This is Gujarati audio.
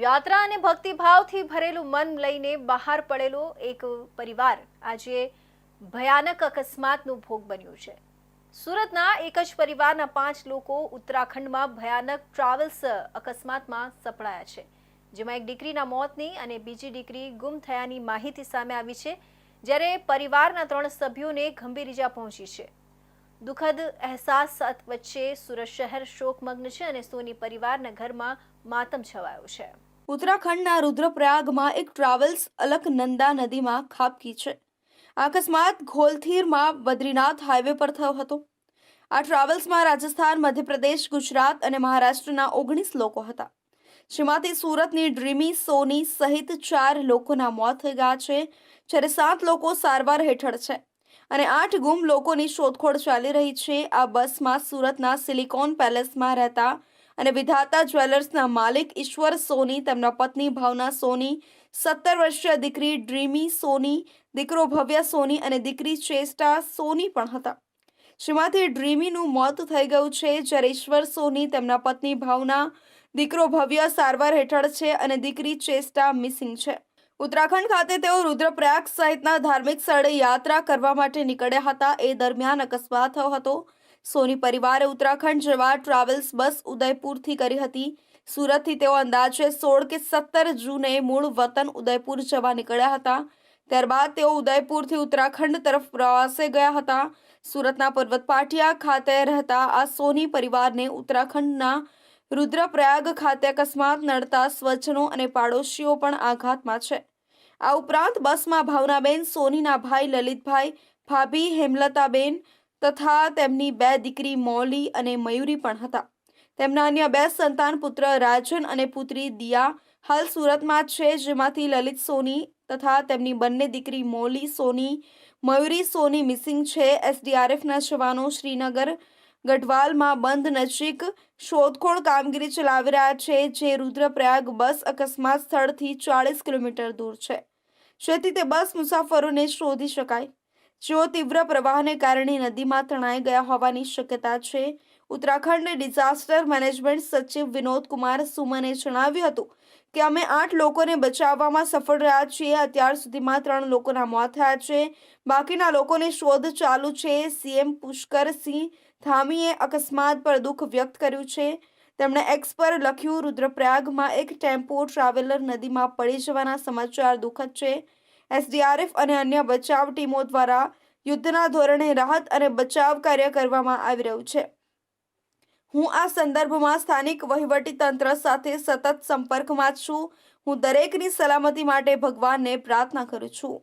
યાત્રા અને ભક્તિભાવથી ભરેલું મન લઈને બહાર પડેલો એક પરિવાર આજે ભયાનક અકસ્માતનો ભોગ બન્યું છે. સુરતના એક જ પરિવારના પાંચ લોકો ઉત્તરાખંડમાં ભયાનક ટ્રાવેલ્સ અકસ્માતમાં સપડાયા છે. જેમાં એક દીકરીના મોતની અને બીજી દીકરી ગુમ થયાની માહિતી સામે આવી છે, જ્યારે પરિવારના ત્રણ સભ્યોને ગંભીર ઇજા પહોંચી છે. દુઃખદ અહેસાસ વચ્ચે સુરત શહેર શોકમગ્ન છે અને સોની પરિવારના ઘરમાં માતમ છવાયો છે. ઉત્તરાખંડના રુદ્રપ્રયાગમાં એક ટ્રાવેલ્સ અલકનંદા નદીમાં ખાબકી છે. આ અકસ્માત ઘોલથીરમાં બદ્રીનાથ હાઈવે પર થયો હતો. આ ટ્રાવેલ્સમાં રાજસ્થાન, મધ્યપ્રદેશ, ગુજરાત અને મહારાષ્ટ્રના ઓગણીસ લોકો હતા. જેમાંથી સુરતની ડ્રીમી સોની સહિત ચાર લોકોના મોત થઈ ગયા છે, જ્યારે સાત લોકો સારવાર હેઠળ છે અને આઠ ગુમ લોકોની શોધખોળ ચાલી રહી છે. આ બસમાં સુરતના સિલિકોન પેલેસમાં રહેતા અને વિધાતા જ્વેલર્સના માલિક ઈશ્વર સોની, તેમના પત્ની ભાવના સોની, સત્તર વર્ષીય દીકરી ડ્રીમી સોની, દીકરો ભવ્ય સોની અને દીકરી શ્રેષ્ઠા સોની પણ હતા. જેમાંથી ડ્રીમીનું મોત થઈ ગયું છે, જ્યારે ઈશ્વર સોની, તેમના પત્ની ભાવના, દીકરો ભવ્ય સારવાર હેઠળ છે અને દીકરી ચેસ્ટા મિસિંગ છે. ઉત્તરાખંડ ખાતે તેઓ રુદ્રપ્રયાગ સહિતના ધાર્મિક સ્થળે યાત્રા કરવા માટે નીકળ્યા હતા. એ દરમિયાન અકસ્માત થયો હતો. સોની પરિવારે ઉત્તરાખંડ જવા ટ્રાવેલ્સ બસ ઉદયપુરથી કરી હતી. સુરતથી તેઓ અંદાજે સોળ કે સત્તર જૂને મૂળ વતન ઉદયપુર જવા નીકળ્યા હતા. ત્યારબાદ તેઓ ઉદયપુરથી ઉત્તરાખંડ તરફ પ્રવાસે ગયા હતા. સુરતના પર્વત ખાતે રહેતા આ સોની પરિવારને ઉત્તરાખંડના રુદ્રપ્રયાગ ખાતે અકસ્માત નડતા સ્વજનો અને પાડોશીઓ પણ આઘાતમાં છે. આ ઉપરાંત બસમાં ભાવનાબેન, સોનીના ભાઈ લલિતભાઈ, ભાભી હેમલતાબેન તથા તેમની બે દીકરી મૌલી અને મયુરી પણ હતા. તેમના અન્ય બે સંતાન પુત્ર રાજન અને પુત્રી દિયા હાલ સુરતમાં છે, જેમાંથી લલિત સોની તથા તેમની બંને દીકરી મૌલી સોની, મયુરી સોની મિસિંગ છે. એસડીઆરએફના જવાનો શ્રીનગર ગઢવાલમાં બંધ નજીક શોધખોળ કામગીરી ચલાવી રહ્યા છે, જે રુદ્રપ્રયાગ બસ અકસ્માત સ્થળથી ચાળીસ કિલોમીટર દૂર છે. જેથી તે બસ મુસાફરોને શોધી શકાય. જેઓ તીવ્ર પ્રવાહને કારણે નદીમાં તણાઈ ગયા હોવાની શક્યતા છે. ઉત્તરાખંડ ડિઝાસ્ટર મેનેજમેન્ટ સચિવ વિનોદ કુમાર સુમને જણાવ્યું હતું કે, અમે આઠ લોકોને બચાવવામાં સફળ રહ્યા છીએ. અત્યાર સુધીમાં ત્રણ લોકોના મોત થયા છે. બાકીના લોકોની શોધ ચાલુ છે. સીએમ પુષ્કરસિંહ ધામીએ અકસ્માત પર દુઃખ વ્યક્ત કર્યું છે. તેમણે એક્સ પર લખ્યું, રુદ્રપ્રયાગમાં એક ટેમ્પો ટ્રાવેલર નદીમાં પડી જવાના સમાચાર દુઃખદ છે. એસડીઆરએફ અને અન્ય બચાવ ટીમો દ્વારા યુદ્ધના ધોરણે રાહત અને બચાવ કાર્ય કરવામાં આવી રહ્યું છે. હું આ સંદર્ભમાં સ્થાનિક વહીવટી તંત્ર સાથે સતત સંપર્કમાં છું. હું દરેકની સલામતી માટે ભગવાનને પ્રાર્થના કરું છું.